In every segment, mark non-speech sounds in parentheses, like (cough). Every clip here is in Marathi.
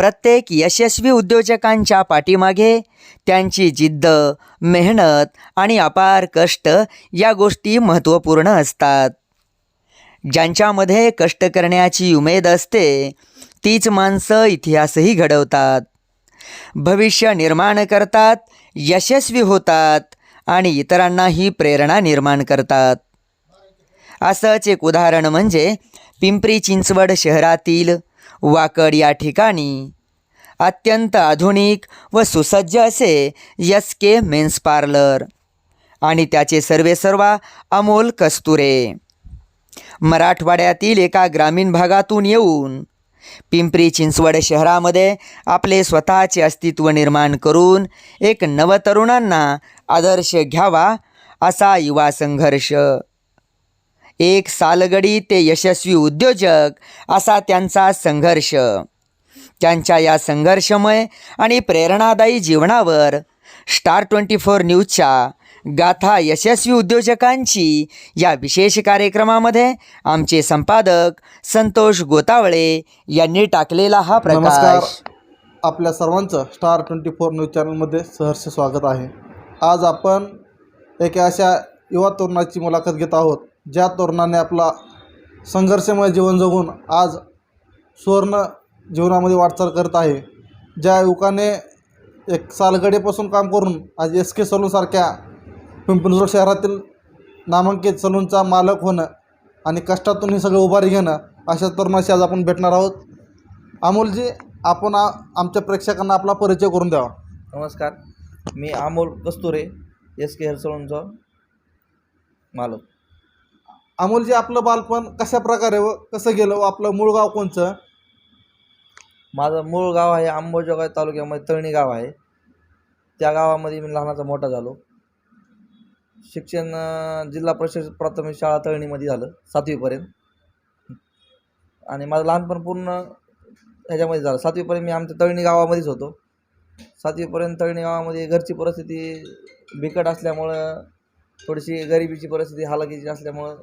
प्रत्येक यशस्वी उद्योजकांच्या पाठीमागे त्यांची जिद्द मेहनत आणि अपार कष्ट या गोष्टी महत्त्वपूर्ण असतात. ज्यांच्यामध्ये कष्ट करण्याची उमेद असते तीच माणसं इतिहासही घडवतात. भविष्य निर्माण करतात यशस्वी होतात आणि इतरांनाही प्रेरणा निर्माण करतात. असंच एक उदाहरण म्हणजे पिंपरी चिंचवड शहरातील वाकड या ठिकाणी. अत्यंत आधुनिक व सुसज्ज असे यस के मेन्स पार्लर. आणि त्याचे सर्वेसर्वा अमोल कस्तुरे. मराठवाड्यातील एका ग्रामीण भागातून येऊन पिंपरी चिंचवड शहरामध्ये आपले स्वतःचे अस्तित्व निर्माण करून एक नवतरुणांना आदर्श घ्यावा असा युवा संघर्ष. एक सालगडी ते यशस्वी उद्योजक असा त्यांचा संघर्ष. त्यांच्या या संघर्षमय आणि प्रेरणादायी जीवनावर स्टार ट्वेंटी फोर न्यूजच्या गाथा यशस्वी उद्योजकांची या विशेष कार्यक्रमामध्ये आमचे संपादक संतोष गोतावळे यांनी टाकलेला हा प्रकाश. आपल्या सर्वांचं स्टार ट्वेंटी फोर न्यूज चॅनलमध्ये सहर्ष स्वागत आहे. आज आपण एका अशा युवा तरुणाची मुलाखत घेत आहोत. ज्या तरुणाने आपला संघर्षमय जीवन जगून आज सुवर्ण जीवनामध्ये वाटचाल करत आहे ज्या युवकाने एक सालगडेपासून काम करून आज एस के सलूनसारख्या पिंपरी शहरातील नामांकित सलूनचा मालक होणं आणि कष्टातून हे सगळं उभारी घेणं अशा तरुणाशी आज आपण भेटणार आहोत. अमोलजी आपण आ- आमच्या प्रेक्षकांना आपला परिचय करून द्यावा. नमस्कार. मी Amol Kasture S K hair मालक. अमोलजी आपलं बालपण कशा प्रकारे व कसं गेलं व आपलं मूळ गाव कोणचं? माझं मूळ गाव आहे अंबोजोगाई तालुक्यामध्ये तळणी गाव आहे. त्या गावामध्ये मी लहानाचा मोठा झालो. शिक्षण अं, जिल्हा परिषद प्राथमिक शाळा तळणीमध्ये झालं सातवीपर्यंत. आणि माझं लहानपण पूर्ण ह्याच्यामध्ये झालं. सातवीपर्यंत मी आमच्या तळणी गावामध्येच होतो. सातवीपर्यंत तळणी गावामध्ये घरची परिस्थिती बिकट असल्यामुळं थोडीशी गरिबीची परिस्थिती हालाकीची असल्यामुळं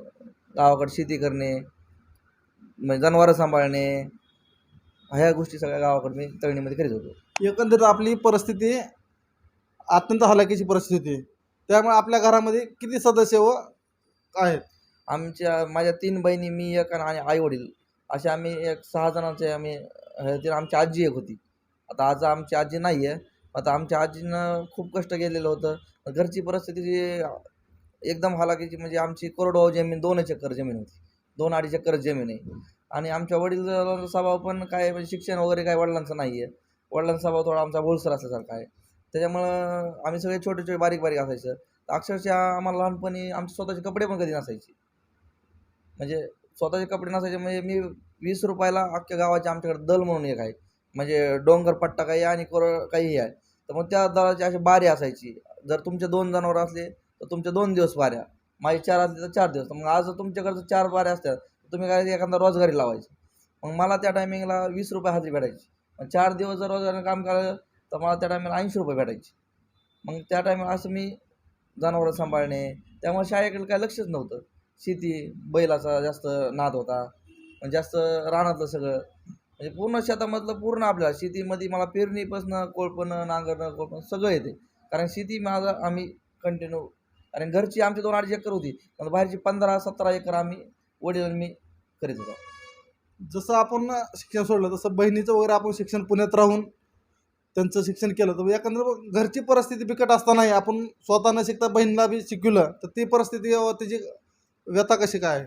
गावाकडे शेती करणे म्हणजे जनावरं सांभाळणे ह्या गोष्टी सगळ्या गावाकडे मी तळणीमध्ये करीत होतो. एकंदरीत आपली परिस्थिती अत्यंत हलाखीची परिस्थिती आहे. त्यामुळे आपल्या घरामध्ये किती सदस्य व आहेत? आमच्या माझ्या तीन बहिणी मी एक आणि आई वडील असे आम्ही एक सहा जणांचे आम्ही हे ते आमची आजी एक होती. आता आज आमची आजी नाही आहे आता आमच्या आजीनं खूप कष्ट केलेलं होतं. घरची परिस्थिती जी एकदम हालाकीची म्हणजे आमची कोरडवाहू जमीन दोनच एकर जमीन होती. दोन अडीच एकर जमीन आहे. आणि आमच्या वडील स्वभाव पण काय म्हणजे शिक्षण वगैरे काय वडिलांचं नाही आहे वडिलांचा स्वभाव थोडा आमचा भोळसर असल्यासारखा आहे. त्याच्यामुळं आम्ही सगळे छोटे छोटे बारीक बारीक असायचं. तर अक्षरशः आम्हाला लहानपणी आमचे स्वतःचे कपडे पण कधी नसायचे. म्हणजे स्वतःचे कपडे नसायचे म्हणजे मी वीस रुपयाला अख्ख्या गावाचे आमच्याकडे दल म्हणून एक आहे. म्हणजे डोंगर पट्टा काही आणि कोर काहीही आहे. तर मग त्या दलाची अशी बारी असायची. जर तुमचे दोन जनावर असले तर तुमच्या दोन दिवस वाऱ्या. माझे चार असले तर चार दिवस. मग आज तुमच्याकडचं तुमच्याकडे चार वाऱ्या असतात तर तुम्ही काय एखादा रोजगारी लावायची. मग मला त्या टायमिंगला वीस रुपये हजेरी भेटायची. मग चार दिवस जर रोजगारी काम करायचं तर मला त्या टायमिंगला ऐंशी रुपये भेटायचे. मग त्या टायमिंगला असं मी जनावरं सांभाळणे. त्यामुळे शाळेकडे काय लक्षच नव्हतं. शेती बैलाचा जास्त नाद होता. म्हणजे जास्त रानातलं सगळं. म्हणजे पूर्ण शेतामधलं पूर्ण आपल्या शेतीमध्ये मला पेरणीपासनं कोळपणं नांगरणं कोळपणं सगळं येते. कारण शेती माझं आम्ही कंटिन्यू कारण घरची आमची दोन अडीच एकर होती. पण बाहेरची पंधरा सतरा एकर आम्ही वडील मी करीत होतो. जसं आपण शिक्षण सोडलं तसं बहिणीचं वगैरे आपण शिक्षण पुण्यात राहून त्यांचं शिक्षण केलं. तर एकंदर घरची परिस्थिती बिकट असतानाही आपण स्वतः न शिकता बहिणीला बी शिकवलं तर ती परिस्थिती त्याची व्यथा कशी काय?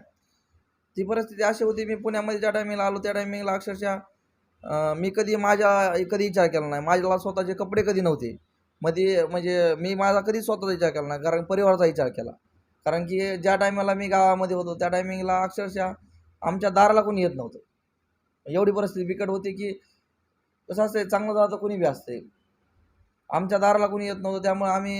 ती परिस्थिती अशी होती मी पुण्यामध्ये ज्या टायमिंगला आलो त्या टायमिंगला अक्षरशः मी कधी माझ्या कधी विचार केला नाही. माझ्याला स्वतःचे कपडे कधी नव्हते. मध्ये म्हणजे मी माझा कधी स्वतःचा विचार केला नाही कारण परिवाराचा विचार केला. कारण की ज्या टायमाला मी गावामध्ये होतो त्या टायमिंगला अक्षरशः आमच्या दाराला कोणी येत नव्हतं. एवढी परिस्थिती बिकट होती की कसं असते चांगलं जातं कोणी बी असते आमच्या दाराला कोणी येत नव्हतं त्यामुळे आम्ही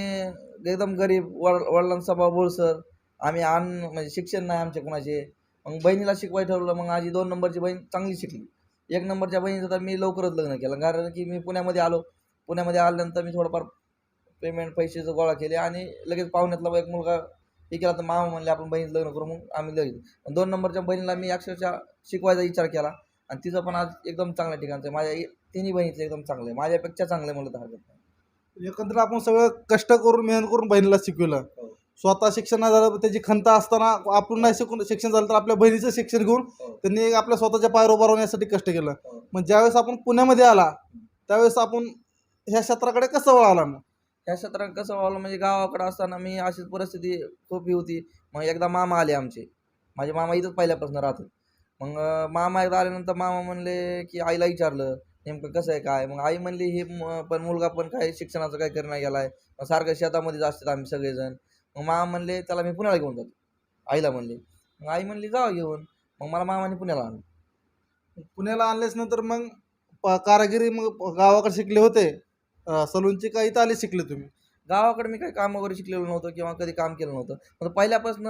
एकदम गरीब वड वडिलांसभा बोळसर आम्ही आण म्हणजे शिक्षण नाही आमचे कोणाचे. मग बहिणीला शिकवाय ठरवलं मग माझी दोन नंबरची बहीण चांगली शिकली. एक नंबरच्या बहिणीचं तर मी लवकरच लग्न केलं कारण की मी पुण्यामध्ये आलो. पुण्यामध्ये आल्यानंतर मी थोडंफार पेमेंट पैशाचं गोळा केले आणि लगेच पाहुण्यातला एक मुलगा हे केला तर मामा म्हणले आपण बहीण लग्न करू. मग आम्ही लगेच. दोन नंबरच्या बहिणीला मी अक्षरशः शिकवायचा विचार केला आणि तिचं पण आज एकदम चांगल्या ठिकाणचं आहे. माझ्या तिन्ही बहिणीचं एकदम चांगलं आहे. माझ्यापेक्षा चांगलं आहे मला तर हरकत नाही. एकंदरीत आपण सगळं कष्ट करून मेहनत करून बहिणीला शिकवलं. हो. स्वतः शिक्षण नाही झालं त्याची खंत असताना आपण नाही शिकून शिक्षण झालं तर आपल्या बहिणीचं शिक्षण घेऊन हो. त्यांनी एक आपल्या स्वतःच्या पायावर उभा राहण्यासाठी कष्ट केलं. हो. मग ज्यावेळेस आपण पुण्यामध्ये आला त्यावेळेस आपण ह्या क्षेत्राकडे कसं वळाला मग? ह्या क्षेत्रात कसं व्हावं म्हणजे गावाकडे असताना मी अशीच परिस्थिती खूप ही होती. मग एकदा मामा आले आमचे. माझे मामा इथंच पहिल्यापासून राहतात. मग मामा एकदा आल्यानंतर मामा म्हणले की आईला विचारलं नेमकं कसं आहे काय? मग आई म्हणली हे पण मुलगा पण काय शिक्षणाचं काय करणं गेलाय. मग सारखं शेतामध्येच असतात आम्ही सगळेजण. मग मामा म्हणले त्याला मी पुण्याला घेऊन जातो. आईला म्हणले. मग आई म्हणली जावा घेऊन. मग मला मामाने पुण्याला आणलं. पुण्याला आणल्याच नंतर मग कारागिरी मग गावाकडे शिकले होते? सलूनची का इथं आले शिकले तुम्ही. गावाकडे मी काही काम वगैरे शिकलेलो नव्हतं किंवा कधी काम केलं नव्हतं. पण पहिल्यापासून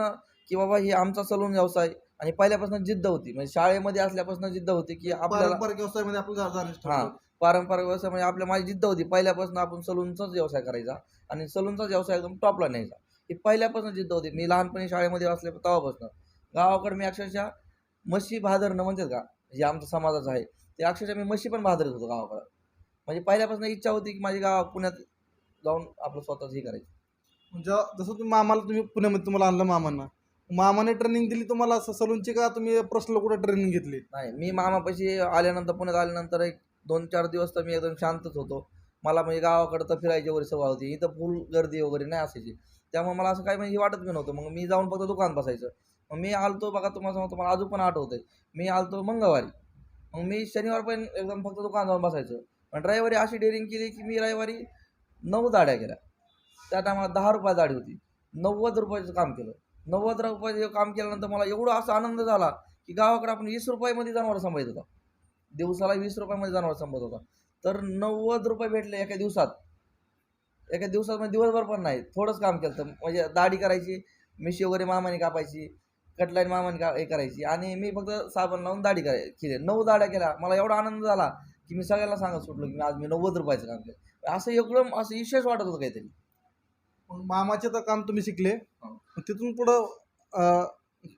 की बाबा हे आमचा सलून व्यवसाय आणि पहिल्यापासून जिद्द होती. म्हणजे शाळेमध्ये असल्यापासून जिद्द होती की आपल्याला पारंपरिक व्यवसायामध्ये आपण हां. व्यवसाय म्हणजे आपल्या माझी जिद्द होती. पहिल्यापासून आपण सलूनचाच व्यवसाय करायचा आणि सलूनचाच व्यवसाय एकदम टॉपला न्यायचा. ही पहिल्यापासून जिद्द होती. मी लहानपणी शाळेमध्ये असले तेव्हापासून. गावाकडे मी अक्षरशः म्हशी भादरणं म्हणतात का जे आमचं समाजाचं आहे ते अक्षरशः मी म्हशी पण भादरत होतो गावाकडं. म्हणजे पहिल्यापासून इच्छा होती की माझी गाव पुण्यात जाऊन आपलं स्वतःच हे करायचं. म्हणजे जसं तुम्ही मामाला तुम्ही पुण्यामध्ये तुम्हाला आणलं मामांना. मामाने ट्रेनिंग दिली तुम्हाला स- सलूनची का तुम्ही पर्सनल कुठे ट्रेनिंग घेतली? नाही मी मामापाशी आल्यानंतर पुण्यात आल्यानंतर एक दोन चार दिवस तर मी एकदम शांतच होतो. मला म्हणजे गावाकडं तर फिरायची वगैरे सवय होती. इथं फुल गर्दी वगैरे नाही असायची. त्यामुळे मला असं काही म्हणजे वाटत बी नव्हतं. मग मी जाऊन फक्त दुकान बसायचं. मग मी आलतो बघा तुम्हाला सांगतो मला अजून पण आठवतंय. मी आलतो मंगळवारी. मग मी शनिवार पण एकदम फक्त दुकान जाऊन बसायचं. पण रविवारी अशी डेअरिंग केली की मी रविवारी नऊ जाड्या केल्या. त्या टायमाला दहा रुपये दाढी होती. नव्वद रुपयाचं काम केलं. नव्वद रुपयाचं काम केल्यानंतर मला एवढा असा आनंद झाला की गावाकडे आपण वीस रुपयामध्ये जनावर सांभाळत होता. दिवसाला वीस रुपयामध्ये जनावर सांभाळत होता. तर नव्वद रुपये भेटले एका दिवसात. एका दिवसात म्हणजे दिवसभर पण नाही थोडंच काम केलं तर म्हणजे दाढी करायची मिशी वगैरे मामाने कापायची कटलाईन मामाने का हे करायची. आणि मी फक्त साबण लावून दाढी कराय केली. नऊ दाड्या केल्या. मला एवढा आनंद झाला की मी सगळ्यांना सांगत सुटलो की मी आज मी नव्वद रुपयाचं काम केलं. असं एकदम असं विशेष वाटत होतं काहीतरी. मग मामाचे तर काम तुम्ही शिकले. हो. मग तिथून पुढं अं,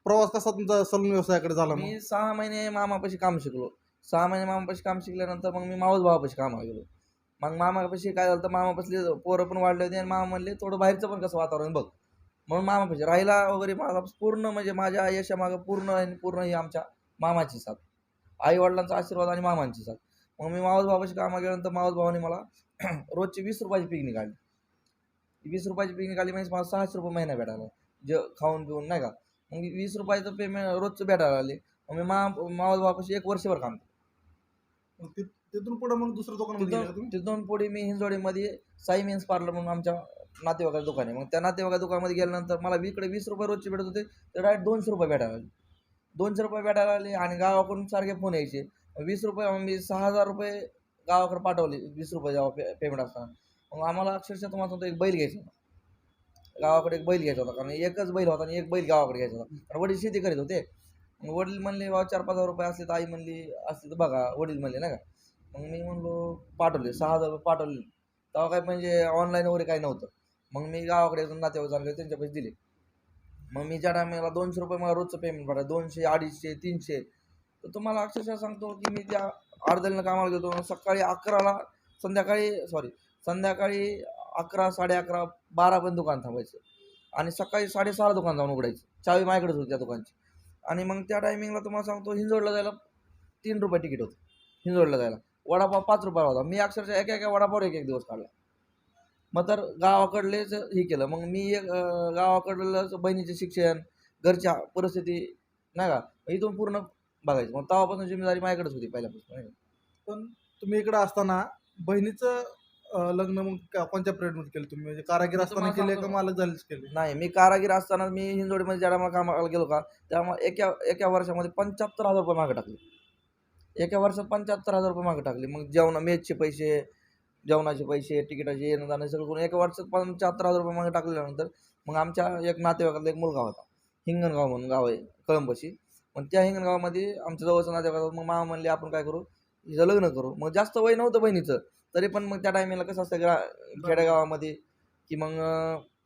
प्रवास कसा तुमचा सलून व्यवसायाकडे झाला मग? मी सहा महिने मामापाशी काम शिकलो. सहा महिने मामापाशी काम शिकल्यानंतर मग मी मावस भावापाशी कामाला गेलो मग मामापाशी काय झालं तर मामापासले पोरं पण वाढले होते आणि मामा म्हणले थोडं बाहेरचं पण कसं वातावरण बघ. म्हणून मामापाशी राहिला वगैरे माझा पूर्ण म्हणजे माझ्या यशामागं पूर्ण आणि पूर्ण ही आमच्या मामाची साथ. आई वडिलांचा आशीर्वाद आणि मामांची साथ. मग मी मावस भावापाशी कामाला गेल्यानंतर मावस भावाने मला (clears throat) रोजची वीस रुपयाची पिक निघाली वीस रुपयाची पिक निघाली म्हणजे मला सहाशे रुपये महिना भेटायला जे खाऊन पिऊन नाही का? मग वीस रुपयाचं पेमेंट रोजचं भेटायला आले मग मी मा मावस भावापाशी एक वर्षभर काम केलं तिथून पुढं मग गेले का तिथून पुढे मी हिंजवडीमध्ये साई मेन्स पार्लर म्हणून आमच्या नातेवाईकाचं दुकान आहे मग त्या नातेवाईका दुकानामध्ये गेल्यानंतर मला इकडे वीस रुपये रोजचे भेटत होते. तर डायरेक्ट दोनशे रुपये भेटायला आले दोनशे रुपये भेटायला आले आणि गावाकडून सारखे फोन यायचे. वीस रुपये मग मी सहा हजार रुपये गावाकडे पाठवले वीस रुपये जेव्हा पे पेमेंट असताना. मग आम्हाला अक्षरशः तुम्हाला सांगतो एक बैल घ्यायचा होता. गावाकडे एक बैल घ्यायचा होता कारण एकच बैल होता आणि एक बैल गावाकडे घ्यायचा होता. कारण वडील शेती करीत होते. मग वडील म्हणले बाबा चार पाच हजार रुपये असले तर आई म्हणली असले तर बघा वडील म्हणले नाही का? मग मी म्हणलो पाठवले सहा हजार रुपये पाठवले. तेव्हा काय म्हणजे ऑनलाईन वगैरे काही नव्हतं. मग मी गावाकडे एकदम नातेवाईक झाले त्यांच्या पैसे दिले. मग मी ज्या टायमाला दोनशे रुपये मला रोजचं पेमेंट पडायचं दोनशे अडीचशे तीनशे तर तुम्हाला अक्षरशः सांगतो की मी त्या अर्धलीनं कामाला गेलो सकाळी अकराला संध्याकाळी सॉरी संध्याकाळी अकरा साडे अकरा बारापर्यंत दुकान थांबायचं. आणि सकाळी साडेसहाला दुकान जाऊन उघडायचं. चावी माझ्याकडेच होती त्या दुकानची. आणि मग त्या टायमिंगला तुम्हाला सांगतो हिंजवडला जायला तीन रुपये तिकीट होतं. हिंजवडला जायला. वडापाव पाच रुपयाला होता. मी अक्षरशः एका एका वडापावर एक एक दिवस काढला. मग तर गावाकडलेच हे केलं. मग मी एक गावाकडलं बहिणीचे शिक्षण घरच्या परिस्थिती नाही का? इथून पूर्ण बघायचं. मग तेव्हापासून जिम्मेदारी माझ्याकडेच होती पहिल्यापासून नाही का? पण तुम्ही इकडे असताना बहिणीचं अं, लग्न मग का- कोणत्या पिरियडमध्ये केलं तुम्ही? म्हणजे कारागीर असताना तुम्हाला केले का सांगतो. मालक झालेच केले? नाही मी कारागीर असताना मी हिंजवडीमध्ये ज्या टायमाला कामाला गेलो का त्यामुळे एका एका वर्षामध्ये पंच्याहत्तर हजार रुपये मागे टाकले. एका वर्षात पंच्याहत्तर हजार रुपये मागे टाकले. मग जेवणा मेसचे पैसे जेवणाचे पैसे तिकिटाचे येणं जाणं सगळं करून एका वर्षात पंच्याहत्तर हजार रुपये मागे टाकल्यानंतर मग आमच्या एक नातेवाईकातला एक मुलगा होता. हिंगणगाव म्हणून गाव आहे कळंबशी. मग त्या हिंगणगावामध्ये आमच्या जवळचं नातेवाईक होतं. मग मामा म्हणले आपण काय करू? हिचं लग्न करू. मग जास्त वय नव्हतं बहिणीचं. तरी पण मग त्या टायमिंगला कसं असतं ग्रा खेडेगावामध्ये की मग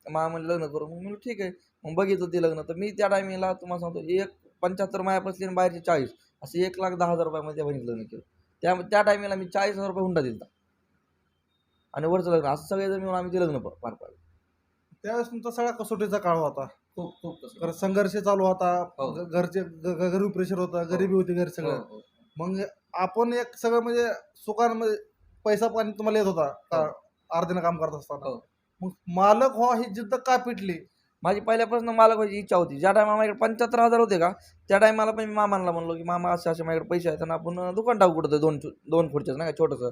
मामा म्हणले लग्न करू. मग म्हणलं ठीक आहे. मग बघितलं ते लग्न. तर मी त्या टायमिंगला तुम्हाला सांगतो एक पंच्याहत्तर मायापासली आणि बाहेरचे चाळीस. असे एक लाख दहा हजार रुपयामध्ये त्या बहिणीचं लग्न केलं. त्या त्या टायमिंगला मी चाळीस हजार रुपये हुंडा दिला आणि वरचं लग्न असं सगळे मिळून आम्ही ते लग्न पार पाडलं. त्यावेळेस तुमचा सगळा कसोटीचा काळ होता? खूप खूप कारण संघर्ष चालू होता हो. घ- घरचे घरी प्रेशर होतं गरिबी होती घरी सगळं. हो, हो. मग आपण एक सगळं म्हणजे सुखांमध्ये पैसा पाणी तुम्हाला येत होता का अर्ध्यानं काम करत असताना? हो. मग मालक हो ही जिद्द का पिटली? माझी पहिल्यापासून मालक व्हायची इच्छा होती. ज्या टायमा माझ्याकडे पंच्याहत्तर हजार होते का त्या टायमाला पण मी मामाला म्हणलो की मामा असे असे माझ्याकडे पैसे आहेत आणि आपण दुकान टाकू कुठं दोन दोन खुर्च्याचं नाही का छोटंसं.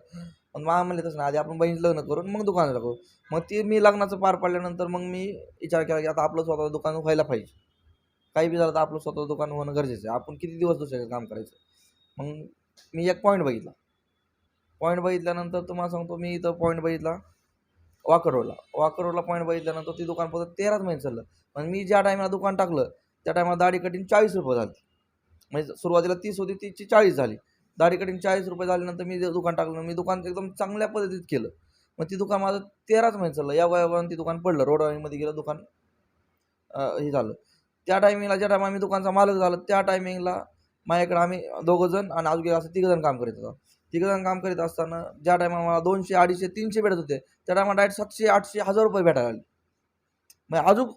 पण मग म्हणले तसं नाही आधी आपण बहिणीचं लग्न करून मग दुकान टाकू. मग ते मी लग्नाचं पार पाडल्यानंतर मग मी विचार केला की आता आपलं स्वतःचं दुकान व्हायला पाहिजे. काही बी झालं तर आपलं स्वतःचं दुकान होणं गरजेचं आहे. आपण किती दिवस दुसऱ्याचं काम करायचं? मग मी एक पॉईंट बघितला. पॉईंट बघितल्यानंतर तुम्हाला सांगतो मी इथं पॉईंट बघितला वाकरोडला वाकरोडला वाकर रोडला पॉईंट बघितल्यानंतर ती दुकान फक्त तेराच महिने चाललं. पण मी ज्या टायमाला दुकान टाकलं त्या टायमाला दाढी कटिंग चाळीस रुपये झाली. म्हणजे सुरुवातीला तीस होती तीसची चाळीस झाली. दाढी कटिंग चाळीस रुपये झाल्यानंतर मी दुकान टाकलं. मी दुकान एकदम चांगल्या पद्धतीत केलं. मग ती दुकान माझं तेराच महिने चाललं. या वयावरून ती दुकान पडलं. रोडवाणीमध्ये गेलं दुकान हे झालं. त्या टायमिंगला ज्या टायमा आम्ही दुकानचा मालक झालं त्या टायमिंगला माझ्याकडे आम्ही दोघं जण आणि अजून असं तिघंजण काम करीत होतो. तिघंजण काम करीत असताना ज्या टायमा मला दोनशे अडीचशे तीनशे भेटत होते त्या टायमा डायरेक्ट सातशे आठशे हजार रुपये भेटायला लागले. मग अजून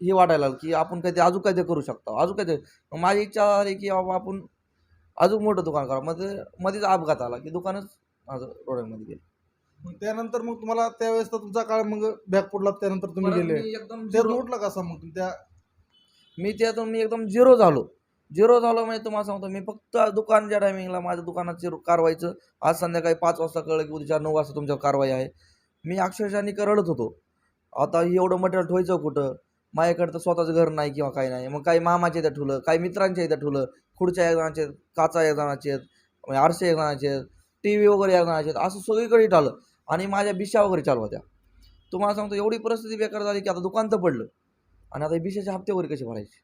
हे वाटायला लागलं की आपण काहीतरी अजून काहीतरी करू शकतो. अजून काहीतरी. मग माझी इच्छा झाली की बाबा आपण अजून मोठं दुकान करा. मध्ये मध्येच अपघात आला की दुकानच माझं रोडमध्ये गेलं. मग त्यानंतर मग तुम्हाला त्यावेळेस तर तुमचा काळ मग बॅक पडला त्यानंतर तुम्ही परत गेले. मी एकदम ते उठलं कसा मग त्या मी त्यातून मी एकदम झिरो झालो. झिरो झालो म्हणजे तुम्हाला सांगतो मी फक्त दुकान ज्या टायमिंगला माझ्या दुकानात कारवाईचं आज संध्याकाळी पाच वाजता कळलं की उद्या नऊ वाजता तुमच्यावर कारवाई आहे. मी अक्षरशः निका रडत होतो. आता एवढं मटेरियल ठेवायचं कुठं? माझ्याकडे तर स्वतःचं घर नाही किंवा काही नाही. मग काही मामाच्या इथं ठुलं काही मित्रांच्या इथं ठुलं खुर्च्या एक जणाचे आहेत काचा एक जणाचे आहेत म्हणजे आरसे एक जणाचे आहेत टी व्ही वगैरे एक जणाचे आहेत असं सगळीकडे टाळलं. आणि माझ्या बिशा वगैरे चालू होत्या. तुम्हाला सांगतो एवढी परिस्थिती बेकार झाली की आता दुकान तर पडलं. आणि आता बिशाचे हप्ते वगैरे कसे भरायचे?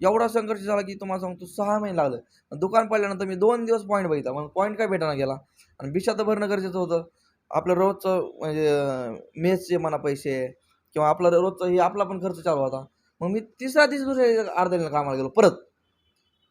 एवढा संघर्ष झाला की तुम्हाला सांगतो सहा महिने लागलं. दुकान पडल्यानंतर मी दोन दिवस पॉईंट बघितला. मग पॉईंट काय भेटायला गेला? आणि बिशा तर भरणं गरजेचं होतं. आपलं रोजचं म्हणजे मेसचे म्हणा पैसे किंवा आपलं रोजचं हे आपला पण खर्च चालू होता. मग मी तिसऱ्या दिवशी दुसऱ्या अर्ध्याला कामाला गेलो परत.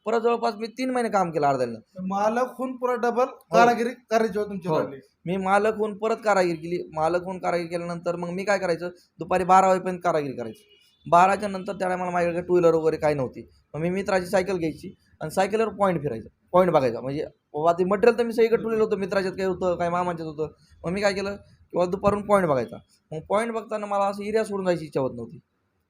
परत जवळपास मी तीन महिने काम केलं अर्ध्याला मालक होऊन पुरा डबल कारागिरी करायची होती तुमची हो. लागली मी मालक होऊन परत कारागिरी केली. मालक होऊन कारागिरी केल्यानंतर मग मी काय करायचं? दुपारी बारा वाजेपर्यंत कारागिरी करायची. बाराच्या नंतर त्या टायमाला माझ्याकडे टू व्हीलर वगैरे काही नव्हती. मग मी मित्राची सायकल घ्यायची आणि सायकलवर पॉईंट फिरायचं. पॉईंट बघायचा. म्हणजे बाबा ते मटेरियल तर मी सगळीकडे ठेवलेलं होतं मित्राच्यात काही होतं काही मामाच्यात होतं. मग मी काय केलं? किंवा दुपारून पॉईंट बघायचा. मग पॉईंट बघताना मला असं एरिया सोडून जायची इच्छा होत नव्हती.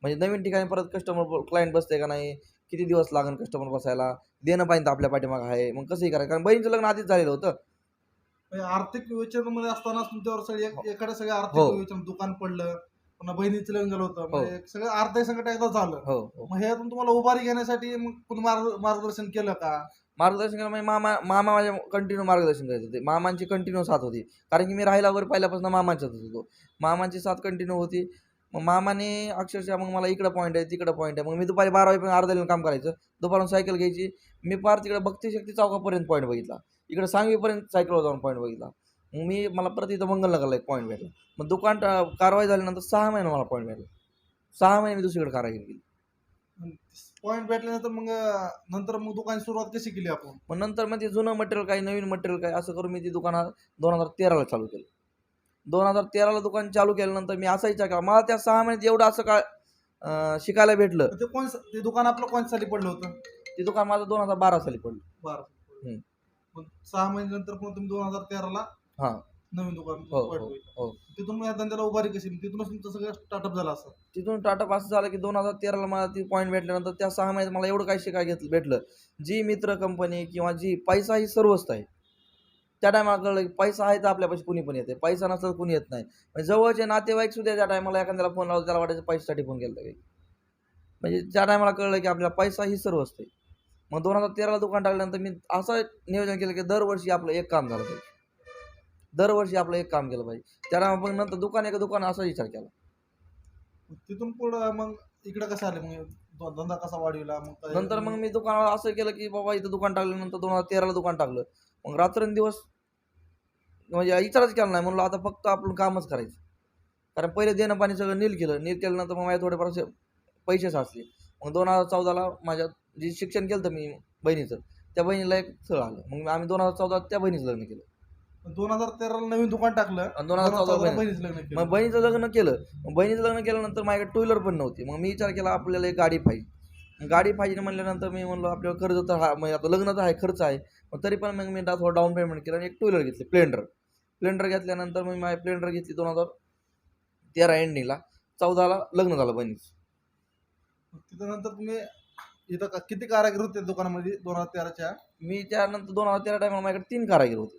म्हणजे नवीन ठिकाणी परत कस्टमर क्लायंट बसते का नाही? किती दिवस लागेल कस्टमर बसायला? देणं पाहिजे आपल्या पाठीमागं आहे. मग कसंही करायचं कारण बहिणीचं लग्न आधीच झालेलं होतं. म्हणजे आर्थिक विवेचनामध्ये असताना तुमच्यावर सगळे एक- एखादं सगळं आर्थिक हो. विवेचन दुकान पडलं पुन्हा बहिणीचं लग्न झालं होतं. हो. म्हणजे सगळं आर्थिक संकट एकदा झालं. हो हो. मग ह्यातून तुम्हाला उभारी घेण्यासाठी मग मार्गदर्शन केलं का? मार्गदर्शन केलं म्हणजे मामा मामा माझ्या कंटिन्यू मार्गदर्शन करत होते. मामांची कंटिन्यू साथ होती. कारण की मी राहिल्यावर वगैरे पहिल्यापासून मामांच्याच होतो मामांची साथ कंटिन्यू होती. मग मामाने अक्षरशः मग मला इकडं पॉईंट आहे तिकडं पॉईंट आहे. मग मी दुपारी बारा वाजेपर्यंत अर्धा दिवस काम करायचं. दुपारून सायकल घ्यायची. मी पार तिकडं भक्ती शक्ती चौकापर्यंत पॉईंट बघितला. इकडं सांगवीपर्यंत सायकलवर जाऊन पॉईंट बघितला. मग मी मला परत इथं मंगलनगरला एक पॉईंट भेटला. मग दुकान कारवाई झाल्यानंतर सहा महिने मला पॉईंट भेटला. सहा महिने मी दुसरीकडे कारागिरी केली. पॉईंट भेटल्यानंतर मग नंतर मग दुकान सुरुवात कशी केली आपण? मग नंतर मग ते जुनं मटेरियल काय नवीन मटेरियल काय असं करून मी ती दुकान दोन हजार तेराला चालू केलं. दोन हजार तेराला दुकान चालू केल्यानंतर मी असा विचार केला मला त्या सहा महिन्यात एवढं असं काय शिकायला भेटलं. ते कोण ते दुकान आपलं कोणत्यासाठी पडलं होतं? ते दुकान माझं दोन हजार बारा साली पडलं. बरं. हम्म. मग सहा महिन्यानंतर पुन्हा तुम्ही दोन हजार तेराला हां. नवीन दुकान हो, हो, होईल. हो. तिथून या धंद्याला उभारी कशी? तिथूनच तुमचं सगळं स्टार्टअप झालं असं. तिथून टाटा असं झालं की दोन हजार तेराला मला ती पॉईंट भेटल्यानंतर त्या सहा महिन्यात मला एवढं काय शिकाय घेतलं भेटलं. जी मित्र कंपनी किंवा जी पैसा ही सर्वस्त आहे. त्या टायमाला कळलं की पैसा आहे तर आपल्यापाशी कुणी पण येते. पैसा नसलं तर कुणी येत नाही. म्हणजे जवळचे नातेवाईक सुद्धा त्या टायमाला एखाद्याला फोन लावतो त्याला वाटायचं पैशासाठी फोन केला काही. म्हणजे त्या टायमाला कळलं की आपल्याला पैसा ही सर्वस्त आहे. मग दोन हजार तेराला दुकान टाकल्यानंतर मी असं नियोजन केलं की दरवर्षी आपलं एक काम झालं पाहिजे. दरवर्षी आपलं एक काम केलं पाहिजे. त्या टायमा मग नंतर दुकान एक दुकान असा विचार केला. तिथून पुढं मग इकडे कसं आले? मग ध- धंदा कसा वाढविला? मग काय- नंतर मग मी दुकानाला असं केलं की बाबा इथं दुकान टाकल्यानंतर दोन हजार तेराला दुकान टाकलं. मग रात्रंदिवस म्हणजे विचारच केला नाही. म्हणलं आता फक्त आपण कामच करायचं. कारण पहिले देणं पाणी सगळं नील केलं. नील केल्यानंतर मग माझे थोडेफार असे पैसे साचले. मग दोन हजार चौदाला माझ्या जे शिक्षण केलं होतं मी बहिणीचं त्या बहिणीला एक स्थळ आलं. मग आम्ही दोन हजार चौदा त्या बहिणीचं लग्न केलं. दोन हजार तेराला नवीन दुकान टाकलं. आणि दोन हजार चौदा बहिणी. बहिणीचं लग्न केलं. मग बहिणीचं लग्न केलं. मग बहिणीचं लग्न केल्यानंतर माझ्याकडे टू व्हीलर पण नव्हती. मग मी विचार केला आपल्याला एक गाडी पाहिजे. गाडी पाहिजे म्हणल्यानंतर मी म्हणलो आपल्याला कर्ज तर हा म्हणजे आता लग्न तर आहे खर्च आहे. मग तरी पण मग मी थोडं डाऊन पेमेंट केलं आणि एक टू व्हीलर घेतली स्प्लेंडर स्प्लेंडर घेतल्यानंतर मी माझी स्प्लेंडर घेतली दोन हजार तेरा एंडिंगला चौदाला लग्न झालं बहिणीचं. तिथं नंतर तुम्ही इथं किती कारागीर होते दुकानामध्ये दोन हजार तेराच्या? मी त्यानंतर दोन हजार तेरा टायमाला माझ्याकडे तीन कारागीर होते.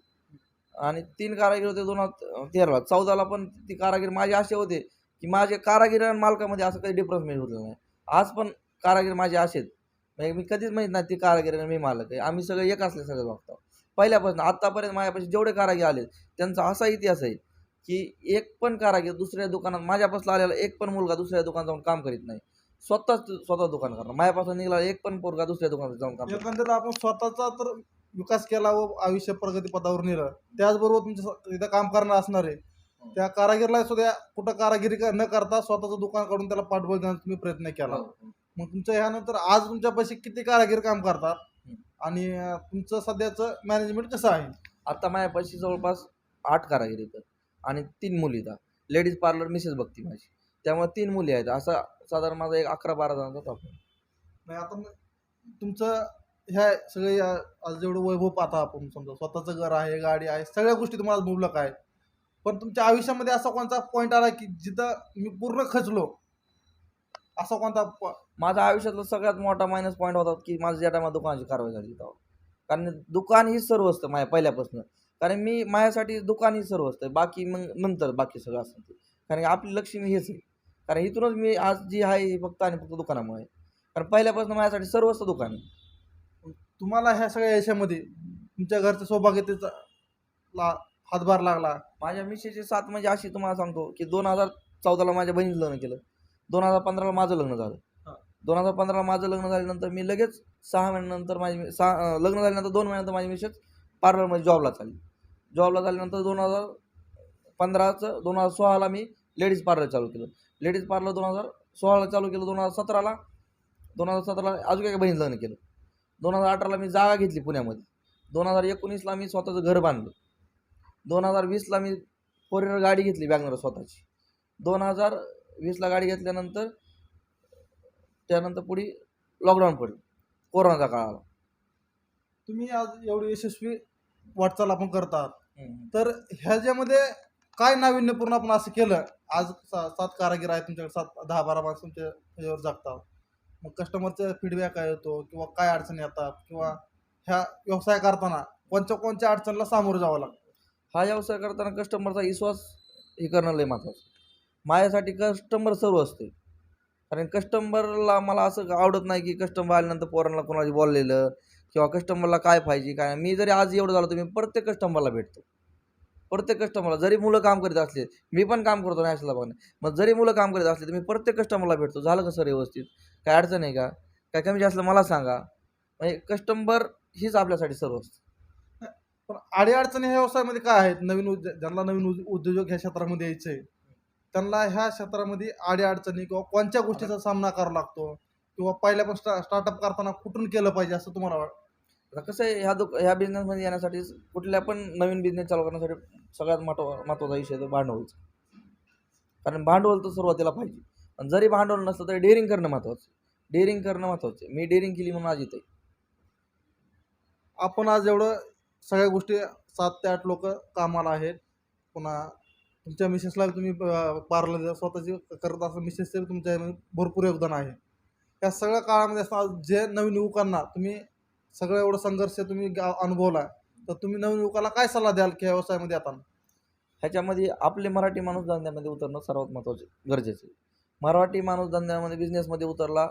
आणि तीन कारागीर होते दोन हजार तेराला. चौदाला पण ती कारागीर माझे असे होते की माझे कारागीर आणि मालकामध्ये असं काही डिफरन्स होतं नाही. आज पण कारागीर माझे असेच म्हणजे मी कधीच माहीत नाही ती कारागीर आणि मी मालक आहे. आम्ही सगळे एक असले सगळे बघतो. पहिल्यापासून आत्तापर्यंत माझ्यापाशी जेवढे कारागीर आले त्यांचा असा इतिहास आहे की एक पण कारागीर दुसऱ्या दुकानात माझ्यापासून आलेला एक पण मुलगा दुसऱ्या दुकानात जाऊन काम करीत नाही. स्वतःच स्वतः दुकान करणार. माझ्यापासून निघाला एक पण पोरगा दुसऱ्या दुकानात जाऊन काम एकंदरीत आपण स्वतःचा तर विकास केला व आयुष्य प्रगती पदावर नेलं. त्याचबरोबर तुमच्या स- इथं काम करणार असणार आहे. त्या कारागीरला सुद्धा कुठं कारागिरी न करता स्वतःचं दुकान काढून त्याला पाठबळ देण्याचा तुम्ही प्रयत्न केला. मग तुमच्या ह्यानंतर आज तुमच्यापाशी किती कारागीर काम करतात. आणि तुमचं सध्याचं मॅनेजमेंट कसं आहे? आता माझ्यापाशी जवळपास आठ कारागीर येतात आणि तीन मुली येतात लेडीज पार्लर मिसेस बघती माझी. त्यामुळे तीन मुली आहेत. असा साधारण माझा एक अकरा बारा जणांचा स्टाफ आहे. आता तुमचं ह्या सगळे आज जेवढं वैभव पाहता आपण समजा स्वतःचं घर आहे गाडी आहे सगळ्या गोष्टी तुम्हाला मुबलक आहे पण तुमच्या आयुष्यामध्ये असा कोणता पॉईंट आला की जिथं मी पूर्ण खचलो? असा कोणता प- माझ्या आयुष्यातला सगळ्यात मोठा मायनस पॉईंट होता की माझं ज्या टायमात दुकानाची कारवाई झाली तेव्हा. कारण दुकान ही सर्व असतं माझ्या पहिल्यापासून. कारण मी माझ्यासाठी दुकान ही सर्व असतं. बाकी मग नंतर बाकी सगळं असतं ते. कारण की आपली लक्ष्मी हेच आहे. कारण इथूनच मी आज जी आहे ही फक्त आणि फक्त दुकानामुळे. आहे. कारण पहिल्यापासून माझ्यासाठी सर्व असतं दुकान. आहे तुम्हाला ह्या सगळ्या यशामध्ये तुमच्या घरच्या सौभाग्यतेचा ला हातभार लागला. माझ्या मिसेसची साथ म्हणजे अशी तुम्हाला सांगतो की दोन हजार चौदाला माझ्या बहिणीचं लग्न केलं. दोन हजार पंधराला माझं लग्न झालं. दोन हजार पंधराला माझं लग्न झाल्यानंतर मी लगेच सहा महिन्यानंतर माझी सहा लग्न झाल्यानंतर दोन महिन्यानंतर माझी मिसेस पार्लरमध्ये जॉबला चालली. जॉबला झाल्यानंतर दोन हजार पंधराचं दोन हजार सोळाला मी लेडीज पार्लर चालू केलं. लेडीज पार्लर दोन हजार सोळाला चालू केलं दोन हजार सतराला दोन हजार सतराला अजून एका बहिणीचं लग्न केलं. दोन हजार अठराला मी जागा घेतली पुण्यामध्ये. दोन हजार एकोणीसला मी स्वतःचं घर बांधलं. दोन हजार वीसला मी फोर व्हीलर गाडी घेतली वॅगनर स्वतःची. दोन हजार वीसला गाडी घेतल्यानंतर त्यानंतर पुढे लॉकडाऊन पडलं कोरोनाचा काळ आला तुम्ही आज एवढी यशस्वी वाटचाल आपण करतात. तर ह्याच्यामध्ये काय नाविन्यपूर्ण आपण असं केलं? आज सात कारागीर आहेत तुमच्याकडे सात दहा बारा माणसं तुमच्या ह्याच्यावर जागतात. मग कस्टमरचा फीडबॅक काय येतो किंवा काय अडचणी येतात? किंवा ह्या व्यवसाय करताना कोणत्या कोणत्या अडचणीला सामोरं जावं लागतं? हा व्यवसाय करताना कस्टमरचा विश्वास हे करणं लय महत्त्वाचं माझ्यासाठी कस्टमर सर्व असते कारण कस्टमरला मला असं आवडत नाही की कस्टमर आल्यानंतर पोरांना कोणाला बोललेलं किंवा कस्टमरला काय पाहिजे काय मी जरी आज एवढं झालो तर मी प्रत्येक कस्टमरला भेटतो. प्रत्येक कस्टमरला जरी मुलं काम करीत असले मी पण काम करतो नॅशनल बघणे मग जरी मुलं काम करीत असले तर मी प्रत्येक कस्टमरला भेटतो. झालं का सर व्यवस्थित? काय अडचण आहे का? काय कमी जास्त मला सांगा. म्हणजे कस्टमर हीच आपल्यासाठी सर्व असतं पण अडीअडचणी ह्या व्यवसायामध्ये काय आहेत? नवीन उद्यो ज्यांना नवीन उद- उद्योजक ह्या क्षेत्रामध्ये यायचं आहे त्यांना ह्या क्षेत्रामध्ये अडीअडचणी किंवा कोणत्या गोष्टीचा सामना करावा लागतो? किंवा पहिल्यापासून स्टा स्टार्टअप करताना कुठून केलं पाहिजे असं तुम्हाला वाटतं आता कसं आहे ह्या दुक ह्या बिझनेसमध्ये येण्यासाठी कुठल्या पण नवीन बिझनेस चालू करण्यासाठी सगळ्यात महत्त्व महत्त्वाचा विषय तो भांडवलचा. कारण भांडवल तर सुरुवातीला पाहिजे. जरी भांडवल नसलं तरी डेअरिंग करणं महत्त्वाचं डेअरिंग करणं महत्त्वाचं आहे. मी डेअरिंग केली म्हणून आज इथे आपण आज एवढं सगळ्या गोष्टी सात ते आठ लोक कामाला आहेत. पुन्हा तुमच्या मिसेसला तुम्ही पार्लर स्वतःची करत असं मिसेसचे तुमच्या भरपूर योगदान आहे. या सगळ्या काळामध्ये असं जे नवीन युवकांना तुम्ही सगळं एवढं संघर्ष तुम्ही अनुभवला तर तुम्ही नवीन युवकाला काय सल्ला द्याल की व्यवसायामध्ये आता ह्याच्यामध्ये आपले मराठी माणूस जाणण्यामध्ये उतरणं सर्वात महत्त्वाचे गरजेचे मराठी माणूस धंद्यामध्ये बिझनेसमध्ये उतरला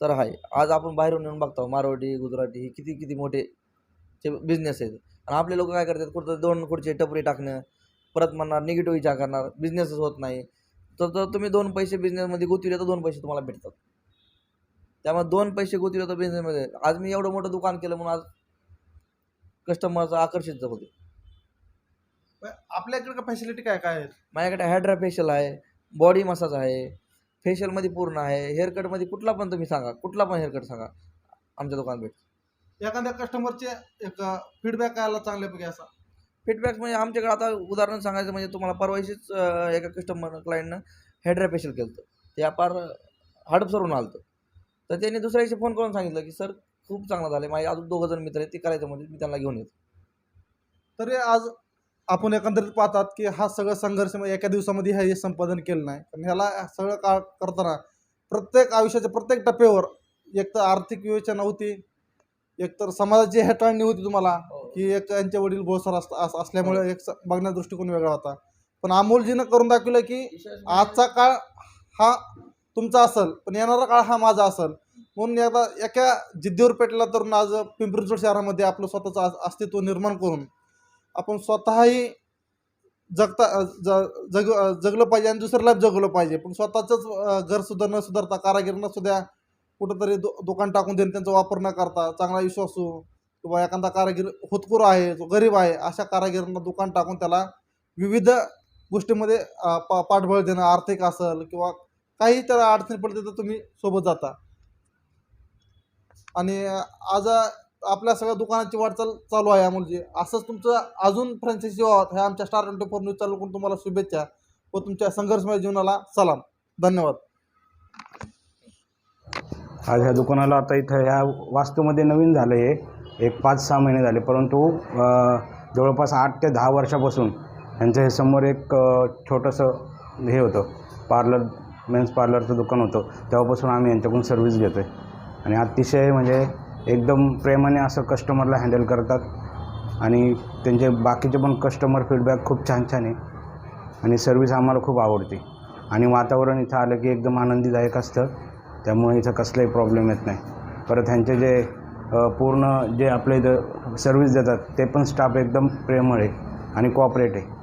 तर आहे आज आपण बाहेरून येऊन बघतो मारवाडी गुजराती हे किती किती मोठे चे बिझनेस आहेत. आणि आपले लोक काय करतात कुठं दोन खुर्ची टपरी टाकणं परत म्हणणार निगेटिव्ह विचार करणार बिझनेसच होत नाही. तर जर तुम्ही दोन पैसे बिझनेसमध्ये गुंतवले तर दोन पैसे तुम्हाला भेटतात. त्यामुळे दोन पैसे गुंतवले तर बिझनेसमध्ये आज मी एवढं मोठं दुकान केलं म्हणून आज कस्टमरचं आकर्षित होते आपल्याकडे का फॅसिलिटी काय काय आहेत? माझ्याकडे हायड्रा फेशियल आहे बॉडी मसाज आहे फेशियलमध्ये पूर्ण आहे. हेअरकटमध्ये कुठला पण तुम्ही सांगा. कुठला पण हेअरकट सांगा. आमच्या दुकानात भेटतो एखाद्या कस्टमरचे एक फीडबॅक यायला चांगल्यापैकी असा. फीडबॅक म्हणजे आमच्याकडे आता उदाहरण सांगायचं म्हणजे तुम्हाला परवाशीच एका कस्टमर क्लायंटनं हेड्रा फेशियल केलं होतं. ते पार हडपसरून आलं तर त्यांनी दुसऱ्या दिवशी फोन करून सांगितलं की सर खूप चांगलं झालं माझे अजून दोघं जण मित्र आहेत. ते करायचं म्हणजे मी त्यांना घेऊन येतो. तरी आज आपण एकंदरीत पाहतात की हा सगळं संघर्ष म्हणजे एका दिवसामध्ये हे संपादन केलं नाही. कारण ह्याला सगळं का करताना प्रत्येक आयुष्याच्या प्रत्येक टप्प्यावर एक तर आर्थिक विवेचना होती एक तर समाजाची हेटाळणी होती तुम्हाला की एक यांचे वडील बोळसर अस अस- असल्यामुळे एक स- बघण्याचा दृष्टिकोन वेगळा होता. पण अमोलजीनं करून दाखवलं की आजचा काळ हा तुमचा असेल पण येणारा काळ हा माझा असेल. म्हणून एकदा एका जिद्दीवर पेटला तर आज पिंपरी चिंचवड शहरामध्ये आपलं स्वतःचं अस्तित्व निर्माण करून आपण स्वतःही जगता ज जग जगलं पाहिजे आणि दुसऱ्याला जगलं पाहिजे. पण स्वतःचंच घरसुद्धा न सुधारता कारागिरांना सुद्धा कुठंतरी दु दुकान टाकून देणं त्यांचा वापर न करता चांगला विश्वासू किंवा एखादा कारागीर होतकुर आहे जो गरीब आहे अशा कारागिरांना दुकान टाकून त्याला विविध गोष्टीमध्ये पा पाठबळ देणं आर्थिक असेल किंवा काही त्याला अडचणी पडते तर तुम्ही सोबत जाता. आणि आज आपल्या सगळ्या दुकानाची वाटचाल चालू आहे अमोलजी. असंच तुमचं अजून फ्रँचायसी व्हावं हे आमच्या स्टार ट्वेंटी फोर न्यूज चालू करून तुम्हाला शुभेच्छा व तुमच्या संघर्षमय जीवनाला सलाम. धन्यवाद. आज ह्या दुकानाला आता इथं ह्या वास्तूमध्ये नवीन झालं आहे एक पाच सहा महिने झाले परंतु जवळपास आठ ते दहा वर्षापासून यांचं हे समोर एक छोटंसं हे होतं. पार्लर मेन्स पार्लरचं दुकान होतं. तेव्हापासून आम्ही यांच्याकडून सर्व्हिस घेतो आहे आणि अतिशय म्हणजे एकदम प्रेमाने असं कस्टमरला हँडल करतात. आणि त्यांचे बाकीचे पण कस्टमर फीडबॅक खूप छान छान आहे. आणि सर्व्हिस आम्हाला खूप आवडते. आणि वातावरण इथं आलं की एकदम आनंदीदायक असतं. त्यामुळे इथं कसलाही प्रॉब्लेम येत नाही. परत ह्यांचे जे पूर्ण जे आपले इथं सर्व्हिस देतात ते पण स्टाफ एकदम प्रेमळ आहे. आणि कॉपरेट आहे.